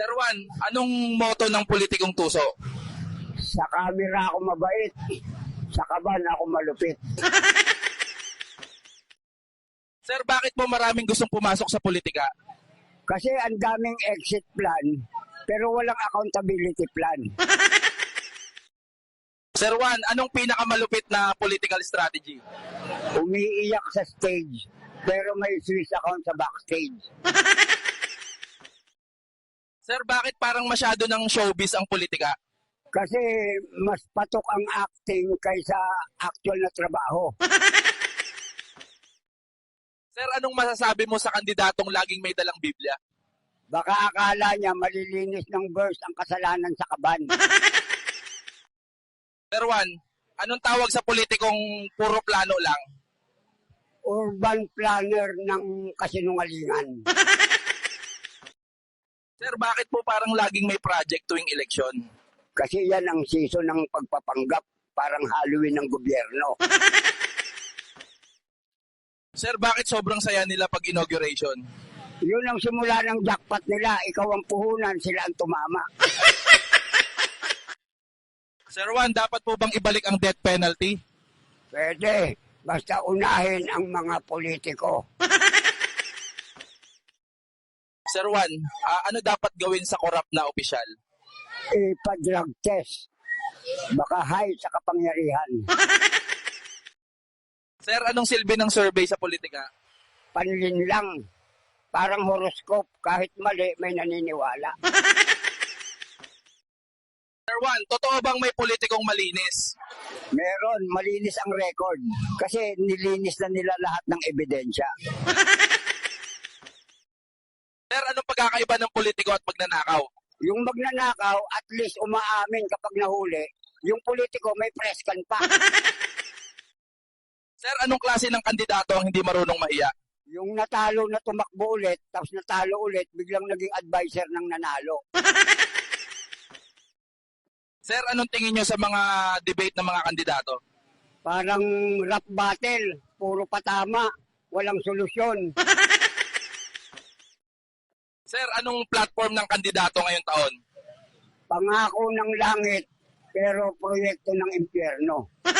Sir Juan, anong motto ng politikong tuso? Sa camera ako mabait. Sa kaban ako malupit. Sir, bakit po maraming gustong pumasok sa politika? Kasi ang daming exit plan, pero walang accountability plan. Sir Juan, anong pinakamalupit na political strategy? Umiiyak sa stage, pero may Swiss account sa backstage. Sir, bakit parang masyado ng showbiz ang politika? Kasi mas patok ang acting kaysa actual na trabaho. Sir, anong masasabi mo sa kandidatong laging may dalang Biblia? Baka akala niya malilinis ng verse ang kasalanan sa kaban. Sir Juan, anong tawag sa politikong puro plano lang? Urban planner ng kasinungalingan. Sir, bakit po parang laging may project tuwing eleksyon? Kasi yan ang season ng pagpapanggap, parang Halloween ng gobyerno. Sir, bakit sobrang saya nila pag inauguration? Yun ang simula ng jackpot nila, ikaw ang puhunan, sila ang tumama. Sir Juan, dapat po bang ibalik ang death penalty? Pwede, basta unahin ang mga politiko. Sir Juan, ah, ano dapat gawin sa korap na opisyal? Ipa-drug test. Baka high sa kapangyarihan. Sir, anong silbi ng survey sa politika? Panlin lang. Parang horoscope, kahit mali, may naniniwala. Sir Juan, totoo bang may politikong malinis? Meron, malinis ang record. Kasi nilinis na nila lahat ng ebidensya. Pagkakaiba ng politiko at magnanakaw? Yung magnanakaw, at least umaamin kapag nahuli. Yung politiko, may preskan pa. Sir, anong klase ng kandidato ang hindi marunong mahiya? Yung natalo na tumakbo ulit, tapos natalo ulit, biglang naging advisor ng nanalo. Sir, anong tingin nyo sa mga debate ng mga kandidato? Parang rap battle, puro patama, walang solusyon. Sir, anong platform ng kandidato ngayong taon? Pangako ng langit, pero proyekto ng impyerno.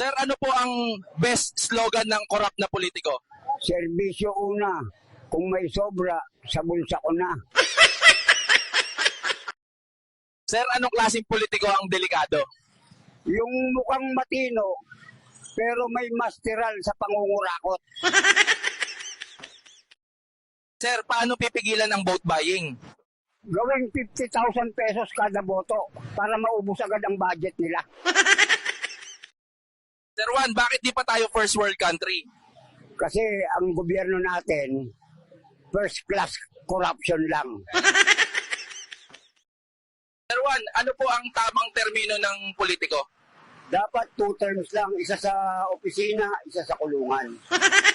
Sir, ano po ang best slogan ng korap na politiko? Serbisyo una, kung may sobra, sa bulsa ko na. Sir, anong klaseng politiko ang delikado? Yung mukhang matino, pero may masteral sa pangungurakot. Sir, paano pipigilan ang vote buying? Gawing 50,000 pesos kada boto para maubos agad ang budget nila. Sir Juan, bakit di pa tayo first world country? Kasi ang gobyerno natin, first class corruption lang. Sir Juan, ano po ang tamang termino ng politiko? Dapat two terms lang, isa sa opisina, isa sa kulungan.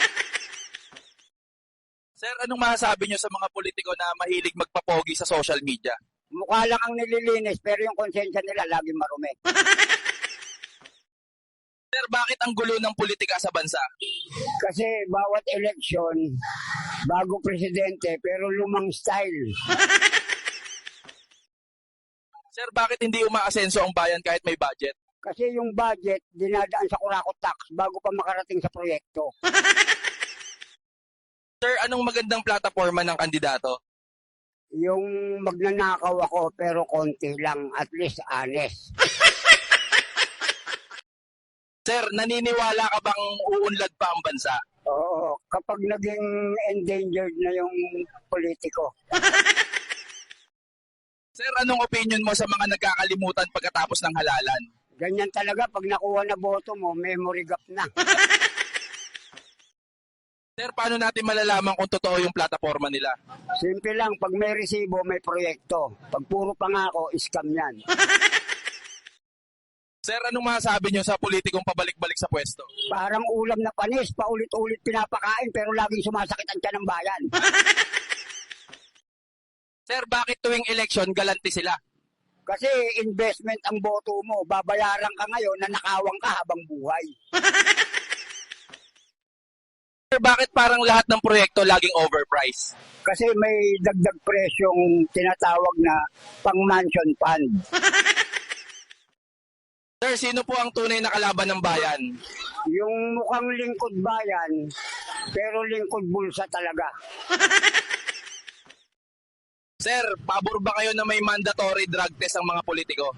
Sir, anong masasabi nyo sa mga politiko na mahilig magpapogi sa social media? Mukha lang ang nililinis, pero yung konsensya nila laging marumi. Sir, bakit ang gulo ng politika sa bansa? Kasi bawat eleksyon, bago presidente, pero lumang style. Sir, bakit hindi umaasenso ang bayan kahit may budget? Kasi yung budget, dinadaan sa kurakot tax bago pa makarating sa proyekto. Sir, anong magandang plataforma ng kandidato? Yung magnanakaw ako, pero konti lang, at least honest. Sir, naniniwala ka bang uunlad pa ang bansa? Oo, kapag naging endangered na yung politiko. Sir, anong opinion mo sa mga nagkakalimutan pagkatapos ng halalan? Ganyan talaga, pag nakuha na boto mo, memory gap na. Sir, paano natin malalaman kung totoo yung plataforma nila? Simple lang, pag may resibo, may proyekto. Pag puro pangako, scam yan. Sir, anong masasabi nyo sa politikong pabalik-balik sa pwesto? Parang ulam na panis, paulit-ulit pinapakain, pero laging sumasakit ang tiyan ng bayan. Sir, bakit tuwing election galanti sila? Kasi investment ang boto mo, babayaran ka ngayon na nakawang ka habang buhay. Bakit parang lahat ng proyekto laging overpriced? Kasi may dagdag presyong tinatawag na pang mansion fund. Sir, sino po ang tunay na kalaban ng bayan? Yung mukhang lingkod bayan, pero lingkod bulsa talaga. Sir, pabor ba kayo na may mandatory drug test ang mga politiko?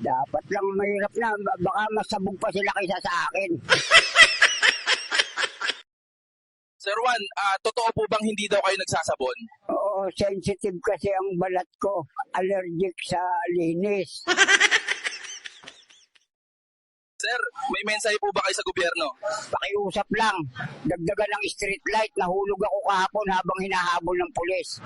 Dapat lang mahirap na, baka masabog pa sila kaysa sa akin. Sir Juan, ah, totoo po bang hindi daw kayo nagsasabon? Oo, sensitive kasi ang balat ko. Allergic sa linis. Sir, may mensahe po ba kayo sa gobyerno? Pakiusap lang. Dagdagan ng street light. Nahulog ako kahapon habang hinahabol ng pulis.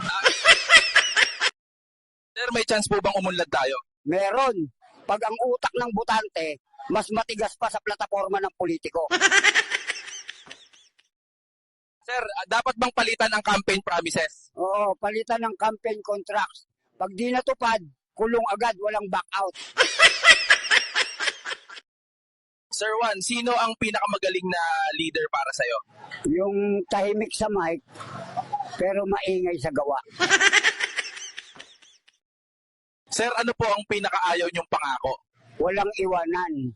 Sir, may chance po bang umunlad tayo? Meron. Pag ang utak ng butante, mas matigas pa sa plataforma ng politiko. Dapat bang palitan ang campaign promises? Oo, palitan ng campaign contracts. Pag di natupad, kulong agad, walang back out. Sir Juan, sino ang pinakamagaling na leader para sa'yo? Yung tahimik sa mic, pero maingay sa gawa. Sir, ano po ang pinakaayaw niyong pangako? Walang iwanan.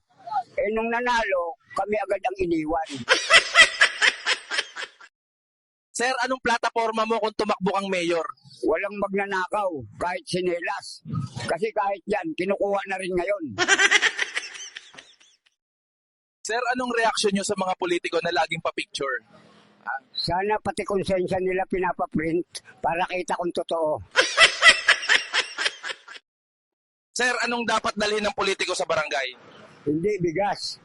Eh nung nanalo, kami agad ang iniwan. Sir, anong plataforma mo kung tumakbo kang mayor? Walang magnanakaw, kahit sinelas. Kasi kahit yan, kinukuha na rin ngayon. Sir, anong reaksyon niyo sa mga politiko na laging pa-picture? Sana pati konsensya nila pinapaprint para kita kung totoo. Sir, anong dapat dalhin ng politiko sa barangay? Hindi bigas.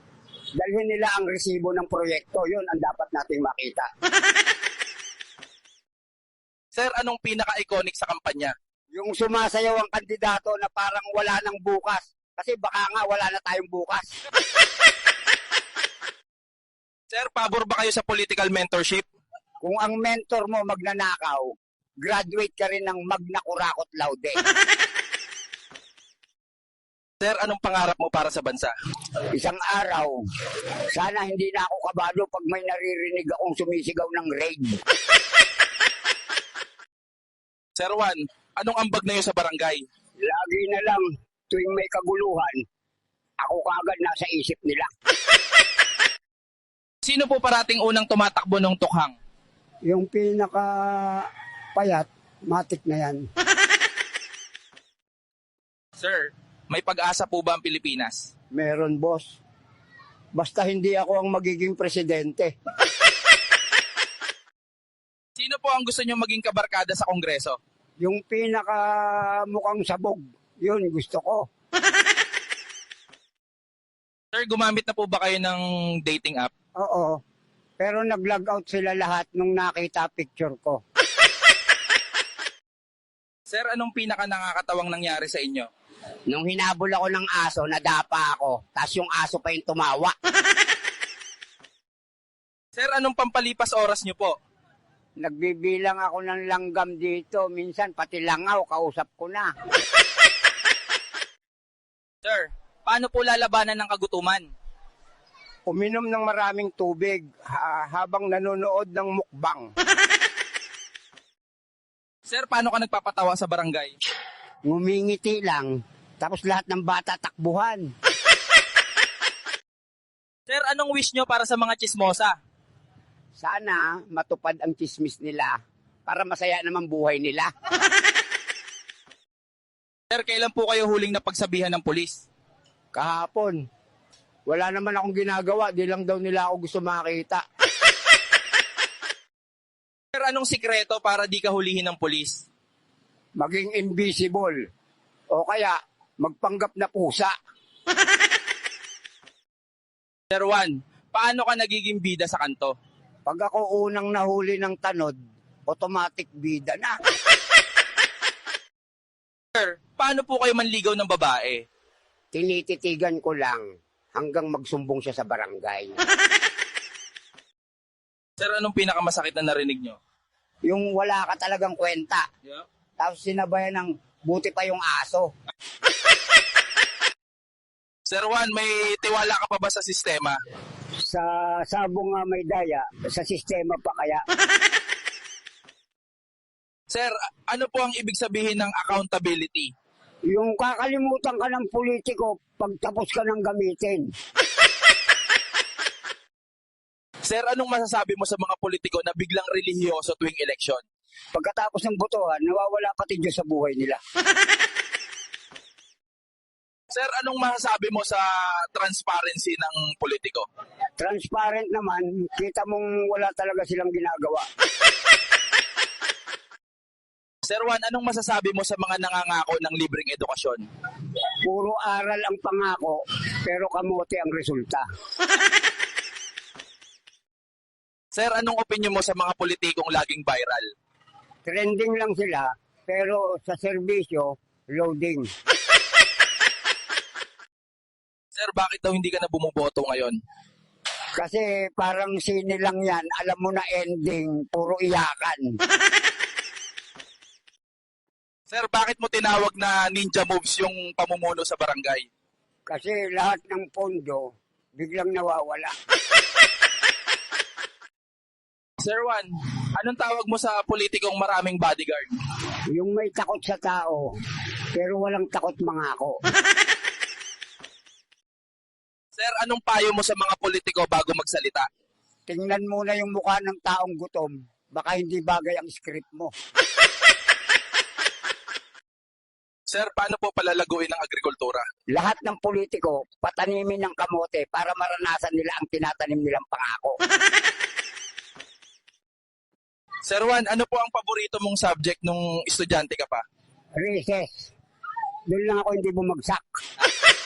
Dalhin nila ang resibo ng proyekto. Yun ang dapat nating makita. Sir, anong pinaka-iconic sa kampanya? Yung sumasayaw ang kandidato na parang wala nang bukas. Kasi baka nga wala na tayong bukas. Sir, pabor ba kayo sa political mentorship? Kung ang mentor mo magnanakaw, graduate ka rin ng magna kurakot laude. Sir, anong pangarap mo para sa bansa? Isang araw, sana hindi na ako kabado pag may naririnig akong sumisigaw ng raid. Sir Juan, anong ambag na sa barangay? Lagi na lang tuwing may kaguluhan, ako kagad nasa isip nila. Sino po parating unang tumatakbo ng tukhang? Yung pinaka payat, matik na yan. Sir, may pag-asa po ba ang Pilipinas? Meron, boss. Basta hindi ako ang magiging presidente. Sino po ang gusto niyo maging kabarkada sa Kongreso? Yung pinaka mukhang sabog, yun gusto ko. Sir, gumamit na po ba kayo ng dating app? Oo. Pero nag-log out sila lahat nung nakita picture ko. Sir, anong pinaka nakakatawang nangyari sa inyo? Nung hinabol ako ng aso, nadapa ako. Tapos yung aso pa yung tumawa. Sir, anong pampalipas oras niyo po? Nagbibilang ako ng langgam dito. Minsan pati langaw, kausap ko na. Sir, paano po lalabanan ng kagutuman? Uminom ng maraming tubig ha- habang nanonood ng mukbang. Sir, paano ka nagpapatawa sa barangay? Ngumingiti lang. Tapos lahat ng bata takbuhan. Sir, anong wish nyo para sa mga chismosa? Sana matupad ang chismis nila para masaya naman buhay nila. Sir, kailan po kayo huling napagsabihan ng pulis? Kahapon, wala naman akong ginagawa. Di lang daw nila ako gusto makita. Sir, anong sikreto para di ka hulihin ng pulis? Maging invisible. O kaya, magpanggap na pusa. Sir Juan, paano ka nagiging bida sa kanto? Pag ako unang nahuli ng tanod, automatic bida na. Sir, paano po kayo manligaw ng babae? Tinititigan ko lang hanggang magsumbong siya sa barangay. Sir, anong pinakamasakit na narinig nyo? Yung wala ka talagang kwenta. Yeah. Tapos sinabayan ng buti pa yung aso. Sir Juan, may tiwala ka pa ba sa sistema? Sa sabong nga may daya, sa sistema pa kaya. Sir, ano po ang ibig sabihin ng accountability? Yung kakalimutan ka ng politiko pag tapos ka ng gamitin. Sir, anong masasabi mo sa mga politiko na biglang relihiyoso tuwing eleksyon? Pagkatapos ng botohan, nawawala pati Diyos sa buhay nila. Sir, anong masasabi mo sa transparency ng politiko? Transparent naman, kita mong wala talaga silang ginagawa. Sir Juan, anong masasabi mo sa mga nangangako ng libreng edukasyon? Puro aral ang pangako, pero kamote ang resulta. Sir, anong opinion mo sa mga politikong laging viral? Trending lang sila, pero sa serbisyo, loading. Sir, bakit daw hindi ka na bumuboto ngayon? Kasi parang sine lang yan, alam mo na ending, puro iyakan. Sir, bakit mo tinawag na ninja moves yung pamumuno sa barangay? Kasi lahat ng pondo, biglang nawawala. Sir Juan, anong tawag mo sa politikong maraming bodyguard? Yung may takot sa tao, pero walang takot mangako. Sir, anong payo mo sa mga politiko bago magsalita? Tingnan muna yung mukha ng taong gutom, baka hindi bagay ang script mo. Sir, paano po palalaguin ang agrikultura? Lahat ng politiko, patanimin ng kamote para maranasan nila ang tinatanim nilang pangako. Sir Juan, ano po ang paborito mong subject nung estudyante ka pa? Recess. Doon lang ako hindi bumagsak.